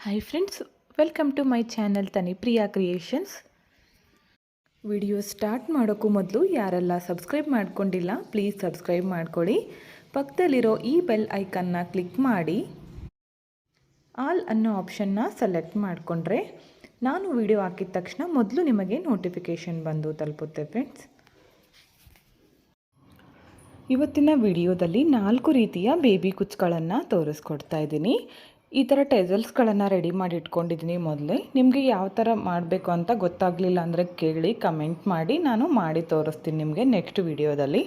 Hi friends welcome to my channel Tani Priya creations video start ಮಾಡೋಕ್ಕೂ ಮೊದಲು ಯಾರೆಲ್ಲ subscribe ಮಾಡ್ಕೊಂಡಿಲ್ಲ ಪ್ಲೀಸ್ ಸಬ್ಸ್ಕ್ರೈಬ್ ಮಾಡ್ಕೊಳ್ಳಿ ಪಕ್ಕದಲ್ಲಿರೋ ಈ ಬೆಲ್ ಐಕನ್ನ ಕ್ಲಿಕ್ ಮಾಡಿ ಆಲ್ ಅನ್ನೋ ಆಪ್ಷನ್ನ ಸೆಲೆಕ್ಟ್ ಮಾಡಿಕೊಂಡ್ರೆ ನಾನು ವಿಡಿಯೋ ಹಾಕಿದ ತಕ್ಷಣ ಮೊದಲು ನಿಮಗೆ ನೋಟಿಫಿಕೇಷನ್ ಬಂದು ತಲುಪುತ್ತೆ ಫ್ರೆಂಡ್ಸ್ ಇವತ್ತಿನ ವಿಡಿಯೋದಲ್ಲಿ ನಾಲ್ಕು ರೀತಿಯ ಬೇಬಿ ಕುಚ್ಗಳನ್ನು ತೋರಿಸ್ಕೊಡ್ತಾ ಇದ್ದೀನಿ ಈ ಥರ ಟೆಸಲ್ಸ್ಗಳನ್ನು ರೆಡಿ ಮಾಡಿ ಇಟ್ಕೊಂಡಿದ್ದೀನಿ ಮೊದಲೇ. ನಿಮಗೆ ಯಾವ ಥರ ಮಾಡಬೇಕು ಅಂತ ಗೊತ್ತಾಗಲಿಲ್ಲ ಅಂದರೆ ಕೇಳಿ ಕಮೆಂಟ್ ಮಾಡಿ. ನಾನು ಮಾಡಿ ತೋರಿಸ್ತೀನಿ ನಿಮಗೆ ನೆಕ್ಸ್ಟ್ ವಿಡಿಯೋದಲ್ಲಿ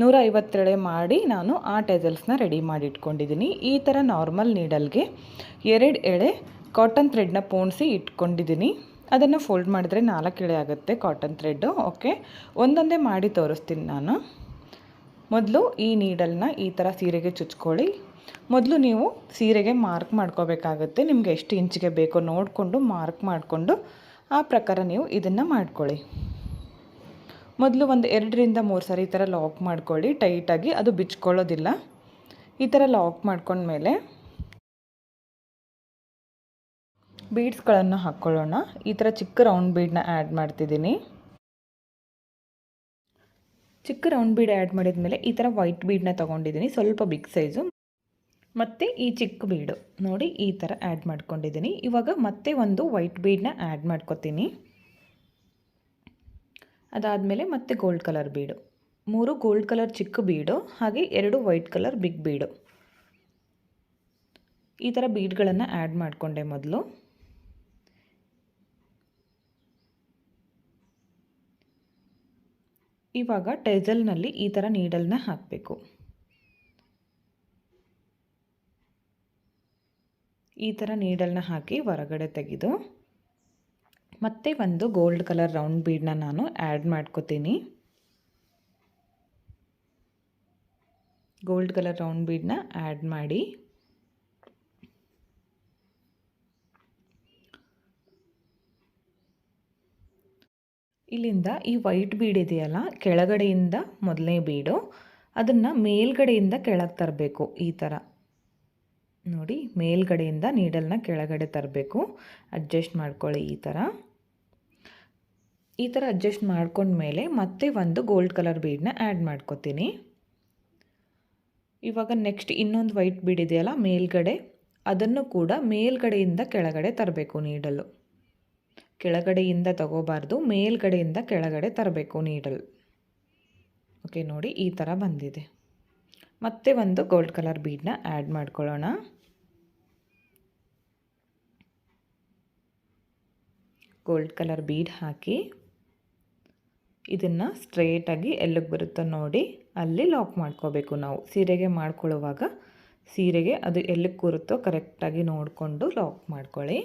ನೂರ ಐವತ್ತೆಳೆ ಮಾಡಿ ನಾನು ಆ ಟೆಸಲ್ಸ್ನ ರೆಡಿ ಮಾಡಿ ಇಟ್ಕೊಂಡಿದ್ದೀನಿ. ಈ ಥರ ನಾರ್ಮಲ್ ನೀಡಲ್ಗೆ ಎರಡು ಎಳೆ ಕಾಟನ್ ಥ್ರೆಡ್ನ ಪೋಣಿಸಿ ಇಟ್ಕೊಂಡಿದ್ದೀನಿ. ಅದನ್ನು ಫೋಲ್ಡ್ ಮಾಡಿದ್ರೆ ನಾಲ್ಕು ಎಳೆ ಆಗುತ್ತೆ ಕಾಟನ್ ಥ್ರೆಡ್ಡು ಓಕೆ ಒಂದೊಂದೇ ಮಾಡಿ ತೋರಿಸ್ತೀನಿ ನಾನು. ಮೊದಲು ಈ ನೀಡಲ್ನ ಈ ಥರ ಸೀರೆಗೆ ಚುಚ್ಕೊಳ್ಳಿ. ಮೊದಲು ನೀವು ಸೀರೆಗೆ ಮಾರ್ಕ್ ಮಾಡ್ಕೋಬೇಕಾಗತ್ತೆ. ನಿಮಗೆ ಎಷ್ಟು ಇಂಚಿಗೆ ಬೇಕೋ ನೋಡಿಕೊಂಡು ಮಾರ್ಕ್ ಮಾಡಿಕೊಂಡು ಆ ಪ್ರಕಾರ ನೀವು ಇದನ್ನು ಮಾಡ್ಕೊಳ್ಳಿ. ಮೊದಲು ಒಂದು ಎರಡರಿಂದ ಮೂರು ಸಾರಿ ಈ ಥರ ಲಾಕ್ ಮಾಡ್ಕೊಳ್ಳಿ. ಟೈಟಾಗಿ ಅದು ಬಿಚ್ಕೊಳ್ಳೋದಿಲ್ಲ. ಈ ಥರ ಲಾಕ್ ಮಾಡ್ಕೊಂಡ್ಮೇಲೆ ಬೀಡ್ಸ್ಗಳನ್ನು ಹಾಕ್ಕೊಳ್ಳೋಣ ಈ ಥರ ಚಿಕ್ಕ ರೌಂಡ್ ಬೀಡನ್ನ ಆ್ಯಡ್ ಮಾಡ್ತಿದ್ದೀನಿ. ಚಿಕ್ಕ ರೌಂಡ್ ಬೀಡ್ ಆ್ಯಡ್ ಮಾಡಿದ ಮೇಲೆ ಈ ಥರ ವೈಟ್ ಬೀಡನ್ನ ತೊಗೊಂಡಿದ್ದೀನಿ. ಸ್ವಲ್ಪ ಬಿಗ್ ಸೈಜು ಮತ್ತು ಈ ಚಿಕ್ಕ ಬೀಡು ನೋಡಿ ಈ ಥರ ಆ್ಯಡ್ ಮಾಡ್ಕೊಂಡಿದ್ದೀನಿ. ಇವಾಗ ಮತ್ತೆ ಒಂದು ವೈಟ್ ಬೀಡನ್ನ ಆ್ಯಡ್ ಮಾಡ್ಕೊತೀನಿ. ಅದಾದಮೇಲೆ ಮತ್ತೆ ಗೋಲ್ಡ್ ಕಲರ್ ಬೀಡು ಮೂರು ಗೋಲ್ಡ್ ಕಲರ್ ಚಿಕ್ಕ ಬೀಡು ಹಾಗೆ ಎರಡು ವೈಟ್ ಕಲರ್ ಬಿಗ್ ಬೀಡು ಈ ಥರ ಬೀಡ್ಗಳನ್ನು ಆ್ಯಡ್ ಮಾಡಿಕೊಂಡೆ ಮೊದಲು. ಇವಾಗ ಟೆಜಲ್ನಲ್ಲಿ ಈ ಥರ ನೀಡಲ್ನ ಹಾಕಬೇಕು. ಈ ಥರ ನೀಡಲ್ನ ಹಾಕಿ ಹೊರಗಡೆ ತೆಗೆದು, ಮತ್ತೆ ಒಂದು ಗೋಲ್ಡ್ ಕಲರ್ ರೌಂಡ್ ಬೀಡನ್ನ ನಾನು ಆ್ಯಡ್ ಮಾಡ್ಕೋತೀನಿ. ಗೋಲ್ಡ್ ಕಲರ್ ರೌಂಡ್ ಬೀಡನ್ನ ಆ್ಯಡ್ ಮಾಡಿ. ಇಲ್ಲಿಂದ ಈ ವೈಟ್ ಬೀಡ್ ಇದೆಯಲ್ಲ, ಕೆಳಗಡೆಯಿಂದ ಮೊದಲನೇ ಬೀಡು ಅದನ್ನು ಮೇಲ್ಗಡೆಯಿಂದ ಕೆಳಗೆ ತರಬೇಕು ಈ ಥರ ನೋಡಿ, ಮೇಲ್ಗಡೆಯಿಂದ ನೀಡಲ್ನ ಕೆಳಗಡೆ ತರಬೇಕು. ಅಡ್ಜಸ್ಟ್ ಮಾಡ್ಕೊಳ್ಳಿ ಈ ಥರ. ಈ ಥರ ಅಡ್ಜಸ್ಟ್ ಮಾಡ್ಕೊಂಡ್ಮೇಲೆ ಮತ್ತೆ ಒಂದು ಗೋಲ್ಡ್ ಕಲರ್ ಬೀಡನ್ನ ಆ್ಯಡ್ ಮಾಡ್ಕೋತೀನಿ. ಇವಾಗ ನೆಕ್ಸ್ಟ್ ಇನ್ನೊಂದು ವೈಟ್ ಬೀಡ್ ಇದೆಯಲ್ಲ, ಮೇಲ್ಗಡೆ, ಅದನ್ನು ಕೂಡ ಮೇಲ್ಗಡೆಯಿಂದ ಕೆಳಗಡೆ ತರಬೇಕು ನೀಡಲು ಕೆಳಗಡೆಯಿಂದ ತಗೋಬಾರ್ದು, ಮೇಲ್ಗಡೆಯಿಂದ ಕೆಳಗಡೆ ತರಬೇಕು ನೀಡಲು ಓಕೆ ನೋಡಿ, ಈ ಥರ ಬಂದಿದೆ. ಮತ್ತೆ ಒಂದು ಗೋಲ್ಡ್ ಕಲರ್ ಬೀಡನ್ನ ಆ್ಯಡ್ ಮಾಡ್ಕೊಳ್ಳೋಣ. ಗೋಲ್ಡ್ ಕಲರ್ ಬೀಡ್ ಹಾಕಿ ಇದನ್ನು ಸ್ಟ್ರೇಟಾಗಿ ಎಲ್ಲಿಗೆ ಬರುತ್ತೋ ನೋಡಿ ಅಲ್ಲಿ ಲಾಕ್ ಮಾಡ್ಕೋಬೇಕು ನಾವು. ಸೀರೆಗೆ ಮಾಡ್ಕೊಳ್ಳುವಾಗ ಸೀರೆಗೆ ಅದು ಎಲ್ಲಿಗೆ ಕೂರುತ್ತೋ ಕರೆಕ್ಟಾಗಿ ನೋಡಿಕೊಂಡು ಲಾಕ್ ಮಾಡ್ಕೊಳ್ಳಿ.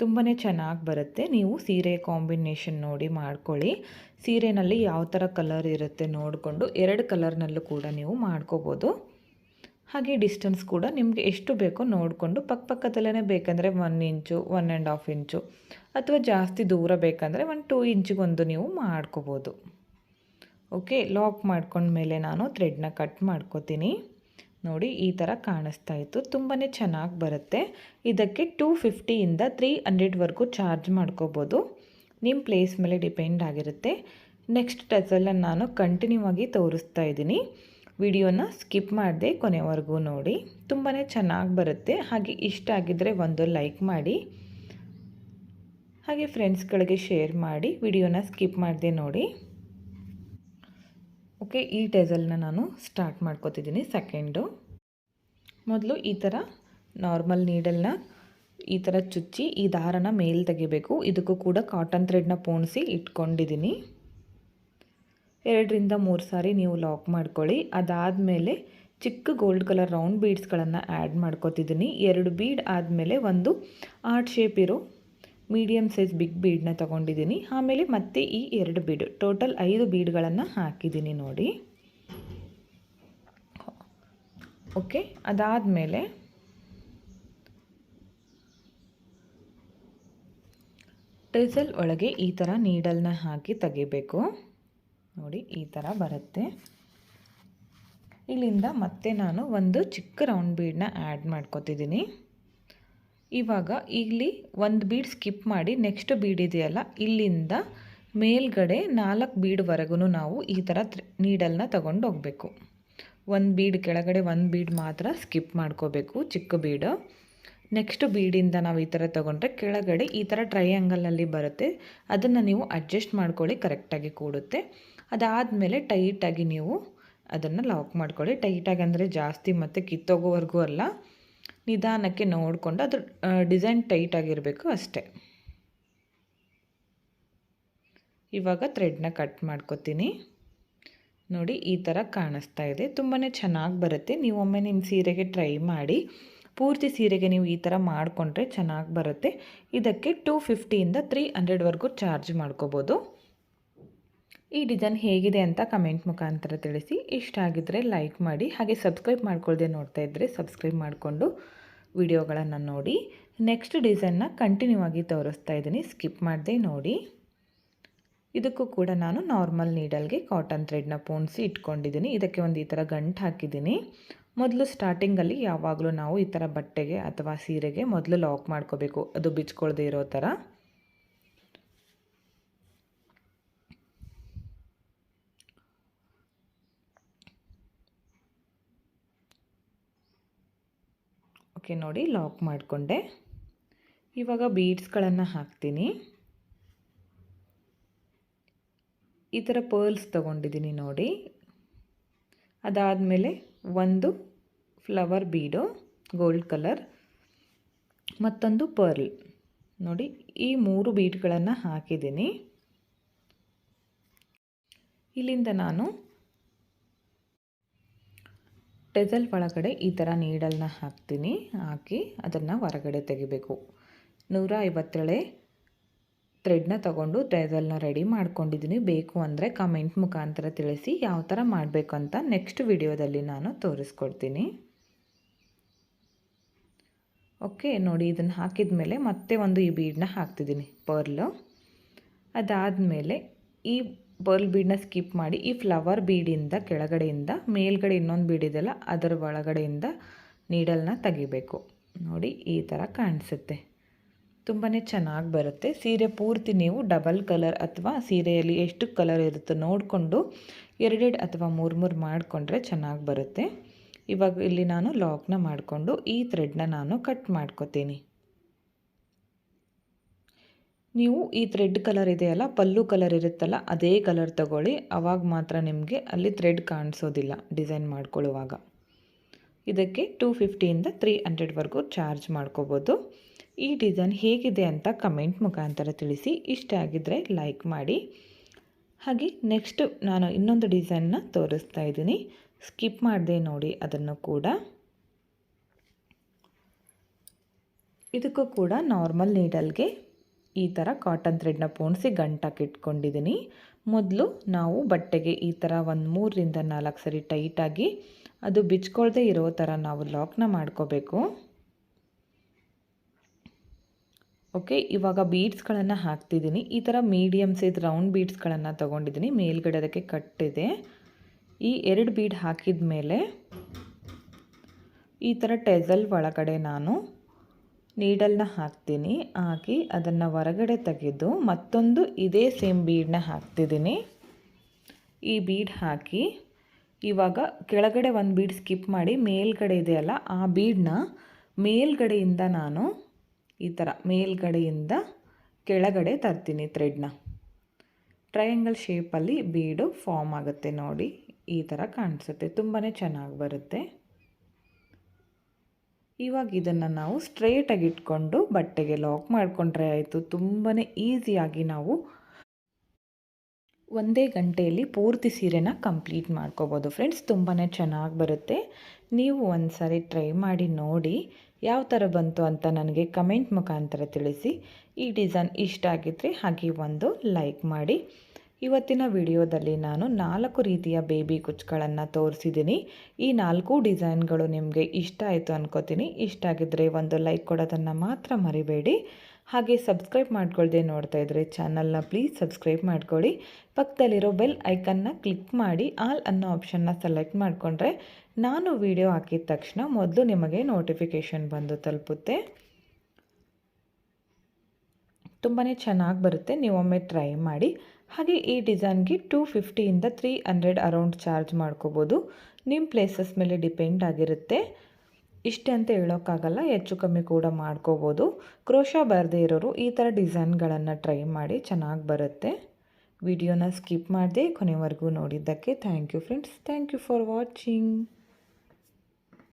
ತುಂಬಾ ಚೆನ್ನಾಗಿ ಬರುತ್ತೆ. ನೀವು ಸೀರೆ ಕಾಂಬಿನೇಷನ್ ನೋಡಿ ಮಾಡ್ಕೊಳ್ಳಿ. ಸೀರೆನಲ್ಲಿ ಯಾವ ಥರ ಕಲರ್ ಇರುತ್ತೆ ನೋಡಿಕೊಂಡು ಎರಡು ಕಲರ್ನಲ್ಲೂ ಕೂಡ ನೀವು ಮಾಡ್ಕೋಬೋದು. ಹಾಗೆ ಡಿಸ್ಟೆನ್ಸ್ ಕೂಡ ನಿಮಗೆ ಎಷ್ಟು ಬೇಕೋ ನೋಡಿಕೊಂಡು ಪಕ್ಕಪಕ್ಕದಲ್ಲೇ ಬೇಕಂದರೆ one inch, one and half inch ಅಥವಾ ಜಾಸ್ತಿ ದೂರ ಬೇಕಂದರೆ ಒಂದು ಟೂ ಇಂಚಿಗೊಂದು ನೀವು ಮಾಡ್ಕೋಬೋದು. ಓಕೆ, ಲಾಕ್ ಮಾಡ್ಕೊಂಡ್ಮೇಲೆ ನಾನು ಥ್ರೆಡ್ನ ಕಟ್ ಮಾಡ್ಕೋತೀನಿ. ನೋಡಿ ಈ ಥರ ಕಾಣಿಸ್ತಾ ಇತ್ತು. ತುಂಬಾ ಚೆನ್ನಾಗಿ ಬರುತ್ತೆ. ಇದಕ್ಕೆ ಟೂ ಫಿಫ್ಟಿಯಿಂದ ತ್ರೀ ಹಂಡ್ರೆಡ್ವರೆಗೂ ಚಾರ್ಜ್ ಮಾಡ್ಕೋಬೋದು. ನಿಮ್ಮ ಪ್ಲೇಸ್ ಮೇಲೆ ಡಿಪೆಂಡ್ ಆಗಿರುತ್ತೆ. ನೆಕ್ಸ್ಟ್ ಟಚಲ್ಲಿ ನಾನು ಕಂಟಿನ್ಯೂ ಆಗಿ ತೋರಿಸ್ತಾ ಇದ್ದೀನಿ. ವಿಡಿಯೋನ ಸ್ಕಿಪ್ ಮಾಡಿದೆ ಕೊನೆವರೆಗೂ ನೋಡಿ. ತುಂಬಾ ಚೆನ್ನಾಗಿ ಬರುತ್ತೆ. ಹಾಗೆ ಇಷ್ಟ ಆಗಿದ್ದರೆ ಒಂದು ಲೈಕ್ ಮಾಡಿ. ಹಾಗೆ ಫ್ರೆಂಡ್ಸ್ಗಳಿಗೆ ಶೇರ್ ಮಾಡಿ. ವಿಡಿಯೋನ ಸ್ಕಿಪ್ ಮಾಡಿದೆ ನೋಡಿ. ಓಕೆ ಈ ಟೆಸಲ್ನ ನಾನು ಸ್ಟಾರ್ಟ್ ಮಾಡ್ಕೋತಿದ್ದೀನಿ ಸೆಕೆಂಡು ಮೊದಲು ಈ ಥರ ನಾರ್ಮಲ್ ನೀಡಲ್ನ ಈ ಥರ ಚುಚ್ಚಿ ಈ ದಾರನ ಮೇಲೆ ತೆಗಿಬೇಕು. ಇದಕ್ಕೂ ಕೂಡ ಕಾಟನ್ ಥ್ರೆಡ್ನ ಪೋಣಿಸಿ ಇಟ್ಕೊಂಡಿದ್ದೀನಿ ಎರಡರಿಂದ ಮೂರು ಸಾರಿ ನೀವು ಲಾಕ್ ಮಾಡ್ಕೊಳ್ಳಿ. ಅದಾದಮೇಲೆ ಚಿಕ್ಕ ಗೋಲ್ಡ್ ಕಲರ್ ರೌಂಡ್ ಬೀಡ್ಸ್ಗಳನ್ನು ಆ್ಯಡ್ ಮಾಡ್ಕೋತಿದ್ದೀನಿ ಎರಡು ಬೀಡ್ ಆದಮೇಲೆ ಒಂದು ಆರ್ಟ್ ಶೇಪ್ ಇರೋ ಮೀಡಿಯಮ್ ಸೈಜ್ ಬಿಗ್ ಬೀಡನ್ನ ತೊಗೊಂಡಿದ್ದೀನಿ. ಆಮೇಲೆ ಮತ್ತೆ ಈ ಎರಡು ಬೀಡು ಟೋಟಲ್ ಐದು ಬೀಡ್ಗಳನ್ನು ಹಾಕಿದ್ದೀನಿ ನೋಡಿ. ಓಕೆ ಅದಾದಮೇಲೆ ಟೆಸಲ್ ಒಳಗೆ ಈ ಥರ ನೀಡಲ್ನ ಹಾಕಿ ತೆಗಿಬೇಕು. ನೋಡಿ, ಈ ಥರ ಬರುತ್ತೆ. ಇಲ್ಲಿಂದ ಮತ್ತೆ ನಾನು ಒಂದು ಚಿಕ್ಕ ರೌಂಡ್ ಬೀಡನ್ನ ಆ್ಯಡ್ ಮಾಡ್ಕೊತಿದ್ದೀನಿ. ಇವಾಗ ಇಲ್ಲಿ ಒಂದು ಬೀಡ್ ಸ್ಕಿಪ್ ಮಾಡಿ ನೆಕ್ಸ್ಟ್ ಬೀಡ್ ಇದೆಯಲ್ಲ, ಇಲ್ಲಿಂದ ಮೇಲ್ಗಡೆ ನಾಲ್ಕು ಬೀಡ್ವರೆಗೂ ನಾವು ಈ ಥರ ನೀಡಲ್ನ ತಗೊಂಡು ಹೋಗಬೇಕು. ಒಂದು ಬೀಡ್ ಕೆಳಗಡೆ ಒಂದು ಬೀಡ್ ಮಾತ್ರ ಸ್ಕಿಪ್ ಮಾಡ್ಕೋಬೇಕು, ಚಿಕ್ಕ ಬೀಡು. ನೆಕ್ಸ್ಟ್ ಬೀಡಿಂದ ನಾವು ಈ ಥರ ತೊಗೊಂಡ್ರೆ ಕೆಳಗಡೆ ಈ ಥರ ಟ್ರೈಯಾಂಗಲಲ್ಲಿ ಬರುತ್ತೆ, ಅದನ್ನು ನೀವು ಅಡ್ಜಸ್ಟ್ ಮಾಡ್ಕೊಳ್ಳಿ ಕರೆಕ್ಟಾಗಿ ಕೂಡುತ್ತೆ. ಅದಾದಮೇಲೆ ಟೈಟಾಗಿ ನೀವು ಅದನ್ನು ಲಾಕ್ ಮಾಡ್ಕೊಳ್ಳಿ. ಟೈಟಾಗಿ ಅಂದರೆ ಜಾಸ್ತಿ ಮತ್ತು ಕಿತ್ತೋಗೋವರೆಗೂ ಅಲ್ಲ ನಿಧಾನಕ್ಕೆ ನೋಡಿಕೊಂಡು ಅದು ಡಿಸೈನ್ ಟೈಟಾಗಿರಬೇಕು ಅಷ್ಟೇ. ಇವಾಗ ಥ್ರೆಡ್ನ ಕಟ್ ಮಾಡ್ಕೊತೀನಿ. ನೋಡಿ, ಈ ಥರ ಕಾಣಿಸ್ತಾ ಇದೆ. ತುಂಬಾ ಚೆನ್ನಾಗಿ ಬರುತ್ತೆ. ನೀವು ಒಮ್ಮೆ ನಿಮ್ಮ ಸೀರೆಗೆ ಟ್ರೈ ಮಾಡಿ, ಪೂರ್ತಿ ಸೀರೆಗೆ ನೀವು ಈ ಥರ ಮಾಡಿಕೊಂಡ್ರೆ ಚೆನ್ನಾಗಿ ಬರುತ್ತೆ. ಇದಕ್ಕೆ ಟೂ ಫಿಫ್ಟಿಯಿಂದ ತ್ರೀ ಹಂಡ್ರೆಡ್ವರೆಗೂ ಚಾರ್ಜ್ ಮಾಡ್ಕೋಬೋದು. ಈ ಡಿಸೈನ್ ಹೇಗಿದೆ ಅಂತ ಕಮೆಂಟ್ ಮುಖಾಂತರ ತಿಳಿಸಿ. ಇಷ್ಟ ಆಗಿದ್ದರೆ ಲೈಕ್ ಮಾಡಿ, ಹಾಗೆ ಸಬ್ಸ್ಕ್ರೈಬ್ ಮಾಡ್ಕೊಳ್ಳದೆ ನೋಡ್ತಾ ಇದ್ದರೆ ಸಬ್ಸ್ಕ್ರೈಬ್ ಮಾಡಿಕೊಂಡು ವಿಡಿಯೋಗಳನ್ನು ನೋಡಿ ನೆಕ್ಸ್ಟ್ ಡಿಸೈನ್ನ ಕಂಟಿನ್ಯೂ ಆಗಿ ತೋರಿಸ್ತಾ ಇದ್ದೀನಿ. ಸ್ಕಿಪ್ ಮಾಡದೆ ನೋಡಿ. ಇದಕ್ಕೂ ಕೂಡ ನಾನು ನಾರ್ಮಲ್ ನೀಡಲ್ಗೆ ಕಾಟನ್ ಥ್ರೆಡ್ನ ಪೋಣಿಸಿ ಇಟ್ಕೊಂಡಿದ್ದೀನಿ. ಇದಕ್ಕೆ ಒಂದು ಈ ಥರ ಗಂಟು ಹಾಕಿದ್ದೀನಿ. ಮೊದಲು ಸ್ಟಾರ್ಟಿಂಗಲ್ಲಿ ಯಾವಾಗಲೂ ನಾವು ಈ ಥರ ಬಟ್ಟೆಗೆ ಅಥವಾ ಸೀರೆಗೆ ಮೊದಲು ಲಾಕ್ ಮಾಡ್ಕೋಬೇಕು. ಅದು ಬಿಚ್ಕೊಳ್ದೇ ಇರೋ ಥರ ಓಕೆ ನೋಡಿ ಲಾಕ್ ಮಾಡಿಕೊಂಡೆ. ಇವಾಗ ಬೀಡ್ಸ್ಗಳನ್ನು ಹಾಕ್ತೀನಿ. ಈ ಥರ ಪರ್ಲ್ಸ್ ತಗೊಂಡಿದ್ದೀನಿ ನೋಡಿ. ಅದಾದಮೇಲೆ ಒಂದು ಫ್ಲವರ್ ಬೀಡು, ಗೋಲ್ಡ್ ಕಲರ್, ಮತ್ತೊಂದು ಪರ್ಲ್. ನೋಡಿ, ಈ ಮೂರು ಬೀಡ್ಗಳನ್ನು ಹಾಕಿದ್ದೀನಿ. ಇಲ್ಲಿಂದ ನಾನು ಟೆಸಲ್ ಒಳಗಡೆ ಈ ಥರ ನೀಡಲ್ನ ಹಾಕ್ತೀನಿ. ಹಾಕಿ ಅದನ್ನು ಹೊರಗಡೆ ತೆಗಿಬೇಕು. ನೂರ ಐವತ್ತೇಳೆ ಥ್ರೆಡ್ನ ತಗೊಂಡು ಟ್ರೇಸಲ್ನ ರೆಡಿ ಮಾಡ್ಕೊಂಡಿದ್ದೀನಿ. ಬೇಕು ಅಂದರೆ ಕಮೆಂಟ್ ಮುಖಾಂತರ ತಿಳಿಸಿ ಯಾವ ಥರ ಮಾಡಬೇಕು ಅಂತ ನೆಕ್ಸ್ಟ್ ವಿಡಿಯೋದಲ್ಲಿ ನಾನು ತೋರಿಸ್ಕೊಡ್ತೀನಿ. ಓಕೆ, ನೋಡಿ ಇದನ್ನು ಹಾಕಿದ ಮೇಲೆ ಮತ್ತೆ ಒಂದು ಈ ಬೀಡನ್ನ ಹಾಕ್ತಿದ್ದೀನಿ, ಪರ್ಲು. ಅದಾದಮೇಲೆ ಈ ಪರ್ಲ್ ಬೀಡನ್ನ ಸ್ಕಿಪ್ ಮಾಡಿ, ಈ ಫ್ಲವರ್ ಬೀಡಿಂದ ಕೆಳಗಡೆಯಿಂದ, ಮೇಲ್ಗಡೆ ಇನ್ನೊಂದು ಬೀಡಿದೆಲ್ಲ ಅದರ ಒಳಗಡೆಯಿಂದ ನೀಡಲ್ನ ತೆಗಿಬೇಕು. ನೋಡಿ, ಈ ಥರ ಕಾಣಿಸುತ್ತೆ. ತುಂಬಾ ಚೆನ್ನಾಗಿ ಬರುತ್ತೆ. ಸೀರೆ ಪೂರ್ತಿ ನೀವು ಡಬಲ್ ಕಲರ್ ಅಥವಾ ಸೀರೆಯಲ್ಲಿ ಎಷ್ಟು ಕಲರ್ ಇರುತ್ತೋ ನೋಡಿಕೊಂಡು ಎರಡೆರಡು ಅಥವಾ ಮೂರು ಮೂರು ಮಾಡಿಕೊಂಡ್ರೆ ಚೆನ್ನಾಗಿ ಬರುತ್ತೆ. ಇವಾಗ ಇಲ್ಲಿ ನಾನು ಲಾಕ್ನ ಮಾಡಿಕೊಂಡು ಈ ಥ್ರೆಡ್ನ ನಾನು ಕಟ್ ಮಾಡ್ಕೋತೀನಿ. ನೀವು ಈ ಥ್ರೆಡ್ ಕಲರ್ ಇದೆಯಲ್ಲ, ಪಲ್ಲು ಕಲರ್ ಇರುತ್ತಲ್ಲ, ಅದೇ ಕಲರ್ ತಗೊಳ್ಳಿ. ಅವಾಗ ಮಾತ್ರ ನಿಮಗೆ ಅಲ್ಲಿ ಥ್ರೆಡ್ ಕಾಣಿಸೋದಿಲ್ಲ ಡಿಸೈನ್ ಮಾಡ್ಕೊಳ್ಳುವಾಗ. ಇದಕ್ಕೆ ಟೂ ಫಿಫ್ಟಿಯಿಂದ ತ್ರೀ ಹಂಡ್ರೆಡ್ವರೆಗೂ ಚಾರ್ಜ್ ಮಾಡ್ಕೋಬೋದು. ಈ ಡಿಸೈನ್ ಹೇಗಿದೆ ಅಂತ ಕಮೆಂಟ್ ಮುಖಾಂತರ ತಿಳಿಸಿ. ಇಷ್ಟ ಆಗಿದ್ದರೆ ಲೈಕ್ ಮಾಡಿ. ಹಾಗೆ ನೆಕ್ಸ್ಟ್ ನಾನು ಇನ್ನೊಂದು ಡಿಸೈನ್ನ ತೋರಿಸ್ತಾ ಇದ್ದೀನಿ. ಸ್ಕಿಪ್ ಮಾಡಿದೆ ನೋಡಿ ಅದನ್ನು ಕೂಡ. ಇದಕ್ಕೂ ಕೂಡ ನಾರ್ಮಲ್ ನೀಡಲ್ಗೆ ಈ ಥರ ಕಾಟನ್ ಥ್ರೆಡ್ನ ಪೋಣಿಸಿ ಗಂಟಾಕಿಟ್ಕೊಂಡಿದ್ದೀನಿ ಮೊದಲು ನಾವು ಬಟ್ಟೆಗೆ ಈ ಥರ ಒಂದು ಮೂರರಿಂದ ನಾಲ್ಕು ಸರಿ ಟೈಟಾಗಿ ಅದು ಬಿಚ್ಕೊಳ್ದೇ ಇರೋ ಥರ ನಾವು ಲಾಕ್ನ ಮಾಡ್ಕೋಬೇಕು. ಓಕೆ, ಇವಾಗ ಬೀಡ್ಸ್ಗಳನ್ನು ಹಾಕ್ತಿದ್ದೀನಿ ಈ ಥರ ಮೀಡಿಯಮ್ ಸೈಜ್ ರೌಂಡ್ ಬೀಡ್ಸ್ಗಳನ್ನು ತೊಗೊಂಡಿದ್ದೀನಿ ಮೇಲ್ಗಡೆ ಅದಕ್ಕೆ ಕಟ್ಟಿದೆ ಈ ಎರಡು ಬೀಡ್ ಹಾಕಿದ ಮೇಲೆ ಈ ಥರ ಟೆಸಲ್ ಒಳಗಡೆ ನಾನು ನೀಡಲ್ನ ಹಾಕ್ತೀನಿ. ಹಾಕಿ ಅದನ್ನು ಹೊರಗಡೆ ತೆಗೆದು ಮತ್ತೊಂದು ಇದೇ ಸೇಮ್ ಬೀಡನ್ನ ಹಾಕ್ತಿದ್ದೀನಿ. ಈ ಬೀಡ್ ಹಾಕಿ ಇವಾಗ ಕೆಳಗಡೆ ಒಂದು ಬೀಡ್ ಸ್ಕಿಪ್ ಮಾಡಿ ಮೇಲ್ಗಡೆ ಇದೆಯಲ್ಲ ಆ ಬೀಡನ್ನ ಮೇಲ್ಗಡೆಯಿಂದ ನಾನು ಈ ಥರ ಮೇಲ್ಗಡೆಯಿಂದ ಕೆಳಗಡೆ ತರ್ತೀನಿ ಥ್ರೆಡ್ನ ಟ್ರಯಾಂಗಲ್ ಶೇಪಲ್ಲಿ ಬೀಡು ಫಾರ್ಮ್ ಆಗುತ್ತೆ ನೋಡಿ, ಈ ಥರ ಕಾಣಿಸುತ್ತೆ. ತುಂಬಾ ಚೆನ್ನಾಗಿ ಬರುತ್ತೆ. ಇವಾಗ ಇದನ್ನು ನಾವು ಸ್ಟ್ರೈಟಾಗಿ ಇಟ್ಕೊಂಡು ಬಟ್ಟೆಗೆ ಲಾಕ್ ಮಾಡಿಕೊಂಡ್ರೆ ಆಯಿತು. ತುಂಬಾ ಈಸಿಯಾಗಿ ನಾವು ಒಂದೇ ಗಂಟೆಯಲ್ಲಿ ಪೂರ್ತಿ ಸೀರೆನ ಕಂಪ್ಲೀಟ್ ಮಾಡ್ಕೋಬೋದು. ಫ್ರೆಂಡ್ಸ್ ತುಂಬಾ ಚೆನ್ನಾಗಿ ಬರುತ್ತೆ. ನೀವು ಒಂದು ಸಾರಿ ಟ್ರೈ ಮಾಡಿ ನೋಡಿ ಯಾವ ಥರ ಬಂತು ಅಂತ ನನಗೆ ಕಮೆಂಟ್ ಮುಖಾಂತರ ತಿಳಿಸಿ. ಈ ಡಿಸೈನ್ ಇಷ್ಟ ಆಗಿದ್ದರೆ ಹಾಗೆ ಒಂದು ಲೈಕ್ ಮಾಡಿ. ಇವತ್ತಿನ ವಿಡಿಯೋದಲ್ಲಿ ನಾನು ನಾಲ್ಕು ರೀತಿಯ ಬೇಬಿ ಕುಚ್ಗಳನ್ನು ತೋರಿಸಿದ್ದೀನಿ. ಈ ನಾಲ್ಕು ಡಿಸೈನ್ಗಳು ನಿಮಗೆ ಇಷ್ಟ ಆಯಿತು ಅನ್ಕೋತೀನಿ. ಇಷ್ಟ ಆಗಿದ್ದರೆ ಒಂದು ಲೈಕ್ ಕೊಡೋದನ್ನು ಮಾತ್ರ ಮರಿಬೇಡಿ. ಹಾಗೆ ಸಬ್ಸ್ಕ್ರೈಬ್ ಮಾಡ್ಕೊಳ್ದೆ ನೋಡ್ತಾ ಇದ್ರೆ ಚಾನಲ್ನ ಪ್ಲೀಸ್ ಸಬ್ಸ್ಕ್ರೈಬ್ ಮಾಡ್ಕೊಳ್ಳಿ. ಪಕ್ಕದಲ್ಲಿರೋ ಬೆಲ್ ಐಕನ್ನ ಕ್ಲಿಕ್ ಮಾಡಿ ಆಲ್ ಅನ್ನೋ ಆಪ್ಷನ್ನ ಸೆಲೆಕ್ಟ್ ಮಾಡಿಕೊಂಡ್ರೆ ನಾನು ವಿಡಿಯೋ ಹಾಕಿದ ತಕ್ಷಣ ಮೊದಲು ನಿಮಗೆ ನೋಟಿಫಿಕೇಷನ್ ಬಂದು ತಲುಪುತ್ತೆ. ತುಂಬಾ ಚೆನ್ನಾಗಿ ಬರುತ್ತೆ. ನೀವೊಮ್ಮೆ ಟ್ರೈ ಮಾಡಿ. ಹಾಗೆ ಈ ಡಿಸೈನ್ಗೆ ಟೂ ಫಿಫ್ಟಿಯಿಂದ ತ್ರೀ ಹಂಡ್ರೆಡ್ ಅರೌಂಡ್ ಚಾರ್ಜ್ ಮಾಡ್ಕೋಬೋದು. ನಿಮ್ಮ ಪ್ಲೇಸಸ್ ಮೇಲೆ ಡಿಪೆಂಡ್ ಆಗಿರುತ್ತೆ. ಇಷ್ಟೇ ಅಂತ ಹೇಳೋಕ್ಕಾಗಲ್ಲ, ಹೆಚ್ಚು ಕಮ್ಮಿ ಕೂಡ ಮಾಡ್ಕೋಬೋದು. ಕ್ರೋಶ ಬರದೇ ಇರೋರು ಈ ಥರ ಡಿಸೈನ್ಗಳನ್ನು ಟ್ರೈ ಮಾಡಿ ಚೆನ್ನಾಗಿ ಬರುತ್ತೆ. ವಿಡಿಯೋನ ಸ್ಕಿಪ್ ಮಾಡದೆ ಕೊನೆವರೆಗೂ ನೋಡಿದ್ದಕ್ಕೆ thank you friends thank you for watching